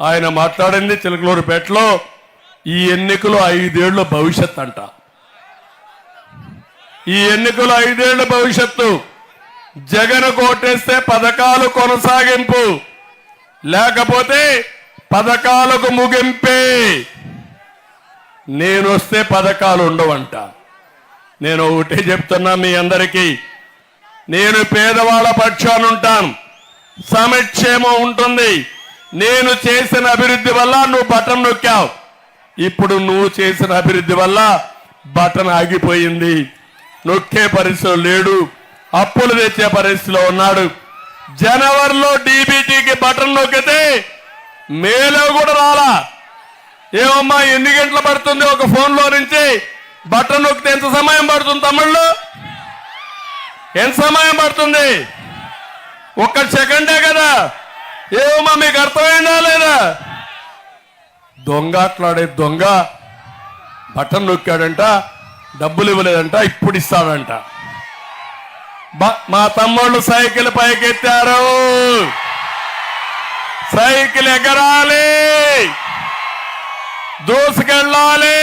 ఆయన మాట్లాడింది చిలకలూరుపేటలో ఈ ఎన్నికలు ఐదేళ్ళ భవిష్యత్ అంట. ఈ ఎన్నికలు ఐదేళ్ళ భవిష్యత్తు జగన్ కోటేస్తే పథకాలు కొనసాగింపు లేకపోతే పథకాలకు ముగింపే. నేను వస్తే పథకాలు ఉండవంట. నేను ఒకటే చెప్తున్నా మీ అందరికీ నేను పేదవాళ్ళ పక్షాన ఉంటాను సమక్షేమం ఉంటుంది. నేను చేసిన అభివృద్ధి వల్ల నువ్వు బటన్ నొక్కావు. ఇప్పుడు నువ్వు చేసిన అభివృద్ధి వల్ల బటన్ ఆగిపోయింది. నొక్కే పరిస్థితిలో లేడు. అప్పులు తెచ్చే పరిస్థితిలో ఉన్నాడు. జనవరిలో డీబీటీకి బటన్ నొక్కితే మేలో కూడా రాలా. ఏమమ్మా ఎన్ని గంటలు పడుతుంది ఒక ఫోన్లో నుంచి? బటన్ నొక్కితే ఎంత సమయం పడుతుంది తమ్ముళ్ళు? ఎంత సమయం పడుతుంది? ఒక్క సెకండే కదా. ఏమమ్మా మీకు అర్థమైందా లేదా? దొంగ అట్లాడే దొంగ బటన్ నొక్కాడంట డబ్బులు ఇవ్వలేదంట ఇప్పుడు ఇస్తాడంట. మా తమ్ముళ్ళు సైకిల్ పైకెత్తారు. సైకిల్ ఎగరాలి. దూసుకెళ్ళాలి.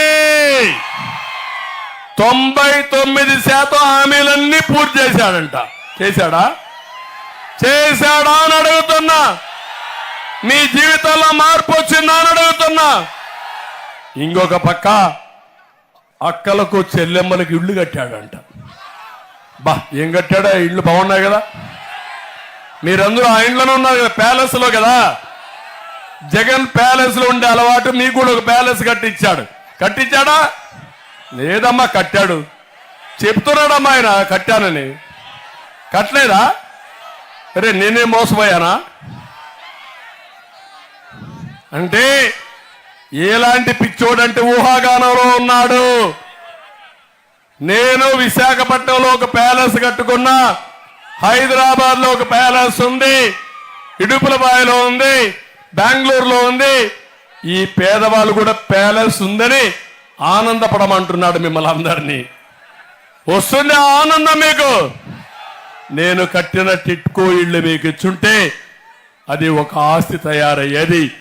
తొంభై తొమ్మిది శాతం హామీలన్నీ పూర్తి చేశాడంట. చేశాడా? చేశాడా అని మీ జీవితంలో మార్పు వచ్చిందా అని అడుగుతున్నా. ఇంకొక పక్క అక్కలకు చెల్లెమ్మలకు ఇళ్ళు కట్టాడంట. బా ఏం కట్టాడా? ఇళ్ళు బాగున్నాయి కదా. మీరందరూ ఆ ఇండ్లను ఉన్నారు కదా ప్యాలెస్లో కదా. జగన్ ప్యాలెస్లో ఉండే అలవాటు మీకు కూడా ఒక ప్యాలెస్ కట్టించాడు. కట్టించాడా? లేదమ్మా కట్టాడు. చెప్తున్నాడమ్మా ఆయన కట్టానని. కట్టలేదా? అరే నేనే మోసపోయానా? అంటే ఎలాంటి పిచ్చోడంటే ఊహాగానంలో ఉన్నాడు. నేను విశాఖపట్నంలో ఒక ప్యాలెస్ కట్టుకున్నా హైదరాబాద్లో ఒక ప్యాలెస్ ఉంది ఇడుపులబాయిలో ఉంది బెంగళూరులో ఉంది. ఈ పేదవాళ్ళు కూడా ప్యాలెస్ ఉందని ఆనందపడమంటున్నాడు మిమ్మల్ని అందరినీ. వస్తుంది ఆనందం మీకు? నేను కట్టిన టిట్కో ఇళ్ళు మీకు ఇచ్చుంటే అది ఒక ఆస్తి తయారయ్యేది.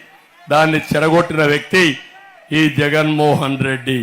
దాన్ని చెరగొట్టిన వ్యక్తి ఈ జగన్మోహన్ రెడ్డి.